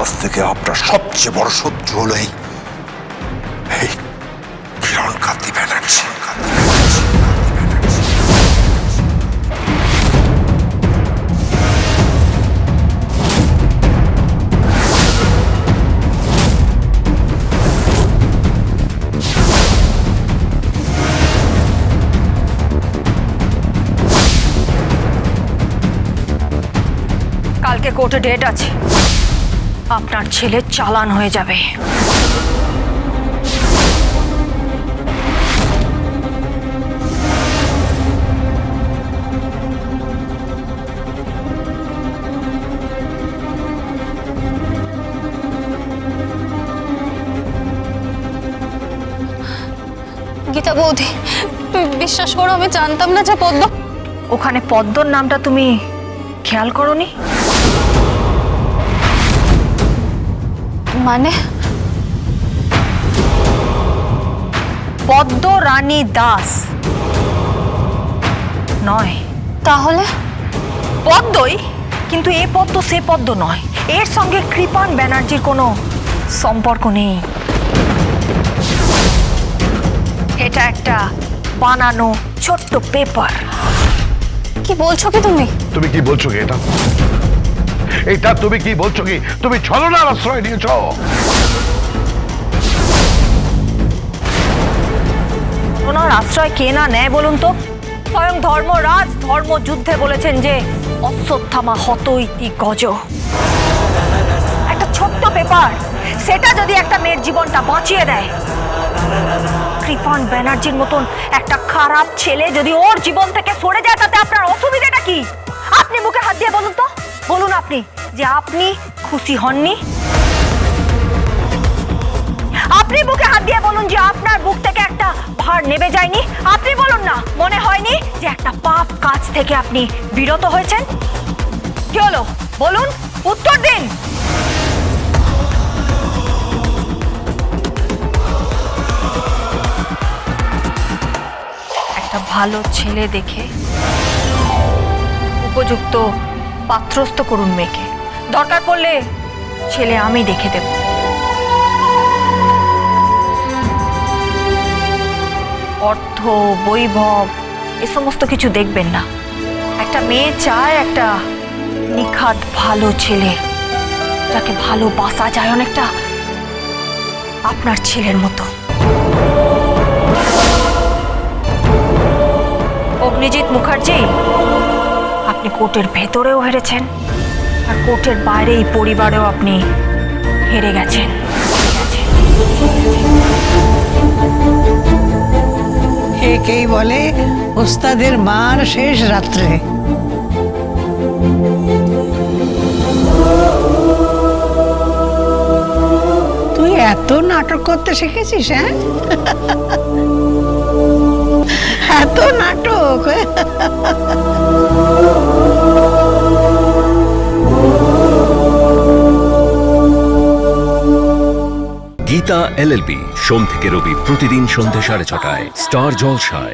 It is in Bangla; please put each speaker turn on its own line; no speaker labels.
আজ থেকে আপনার সবচেয়ে বড় শত্রু হলো এই এই কিরণ কান্তি ব্যানার্জি।
কালকে কোর্টে ডেট আছে আপনার ছেলে চালান হয়ে যাবে।
গীতা বৌদি বিশ্বাস করো আমি জানতাম না যে পদ্ম
ওখানে পদ্মর নামটা তুমি খেয়াল করনি?
মানে?
পদ্ম রানী দাস। নয়।
তাহলে?
পদ্মই? কিন্তু এ পদ্ম সে পদ্ম নয়। এর সঙ্গে কৃপান ব্যানার্জির কোনো সম্পর্ক নেই। এটা একটা বানানো ছোট্ট পেপার
কি বলছো কি তুমি?
তুমি কি বলছো কি এটা? এটা তুমি কি বলছো কি? তুমি ছলনার আশ্রয় নিয়েছ।
ওনার আশ্রয় কে না নেয় বলুন তো? স্বয়ং ধর্মরাজ ধর্মযুদ্ধে বলেছেন যে অশ্বত্থামা হত ইতি গজ। একটা ছোট্ট পেপার, সেটা যদি একটা মেয়ের জীবনটা বাঁচিয়ে দেয়। কৃপান ব্যানার্জির মতন একটা খারাপ ছেলে যদি ওর জীবন থেকে সরে যায়, তাতে আপনার অসুবিধাটা কি? আপনি, যে আপনি খুশি হননি? আপনি বুকে হাত দিয়ে বলুন যে আপনার বুক থেকে একটা ভার নেবে যায়নি। আপনি বলুন না, মনে হয়নি যে একটা পাপ কাজ থেকে আপনি বিরত হয়েছেন? কি হলো? বলুন, উত্তর দিন। একটা ভালো ছেলে দেখে উপযুক্ত পাত্রস্থ করুন মেয়েকে। দরকার পড়লে ছেলে আমি দেখে দেবো। অর্থ, বৈভব, এ সমস্ত কিছু দেখবেন না। একটা মেয়ে চায় একটা নিখাত ভালো ছেলে, যাকে ভালোবাসা যায় অনেকটা আপনার ছেলের মতো। অগ্নিজিৎ মুখার্জি আপনি কোর্টের ভেতরেও হেরেছেন। আর কোর্টের বাইরে এই পরিবারেও আপনি হেরে গেছেন।
একেই বলে ওস্তাদের মার শেষ রাত্রে। তুই এত নাটক করতে শিখেছিস হ্যাঁ? এত নাটক।
গীতা এলএলবি সোম থেকে রবি প্রতিদিন সন্ধ্যা সাড়ে ছটায়। স্টার জলসায়।